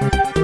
Thank you.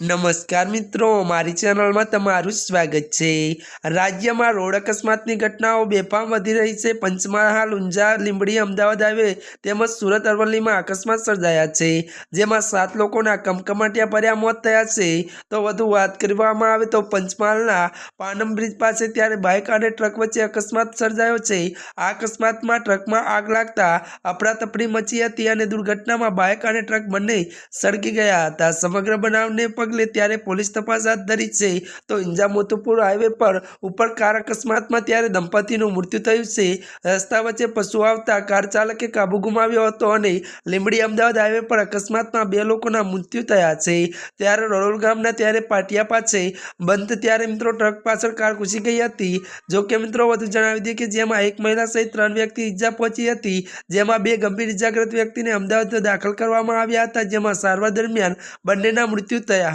નમસ્કાર મિત્રો, મારી ચેનલમાં તમારું સ્વાગત છે. રાજ્યમાં રોડ અકસ્માતની ઘટનાઓ બેફામ વધી રહી છે. પંચમહાલ ઊંઝા લીંબડી, અમદાવાદ આવે તેમજ સુરત, અરવલ્લીમાં અકસ્માત સર્જાયા છે. જેમાં સાત લોકોના કમકમાટિયા ભર્યા મોત થયા છે. તો વધુ વાત કરવામાં આવે તો પંચમહાલના પાનમ બ્રિજ પાસે ત્યારે બાઇક અને ટ્રક વચ્ચે અકસ્માત સર્જાયો છે. આ અકસ્માતમાં ટ્રકમાં આગ લાગતા અફડાતફડી મચી હતી અને દુર્ઘટનામાં બાઇક અને ટ્રક બંને સળગી ગયા હતા. સમગ્ર બનાવને પગલે ત્યારે પોલીસ તપાસ હાથ ધરી છે. તો ઈંજા મોતુપુર હાઈવે પર ઉપર કાર અકસ્માતમાં ત્યારે દંપતીનું મૃત્યુ થયું છે. રસ્તા વચ્ચે પશુ આવતા કાર ચાલકે કાબુ ગુમાવ્યો હતો અને લીંબડી અમદાવાદ હાઈવે પર અકસ્માતમાં બે લોકોના મૃત્યુ થયા છે. ત્યારે રરોલ ગામના ત્યારે પાટિયા પાસે બંધ ત્યારે મિત્રો ટ્રક પાછળ કાર ઘૂસી ગઈ હતી. જો કે મિત્રો વધુ જણાવી દઈએ કે જેમાં એક મહિલા સહિત ત્રણ વ્યક્તિ ઈજા પહોંચી હતી. જેમાં બે ગંભીર ઇજાગ્રસ્ત વ્યક્તિને અમદાવાદ દાખલ કરવામાં આવ્યા હતા. જેમાં સારવાર દરમિયાન બંનેના મૃત્યુ થયા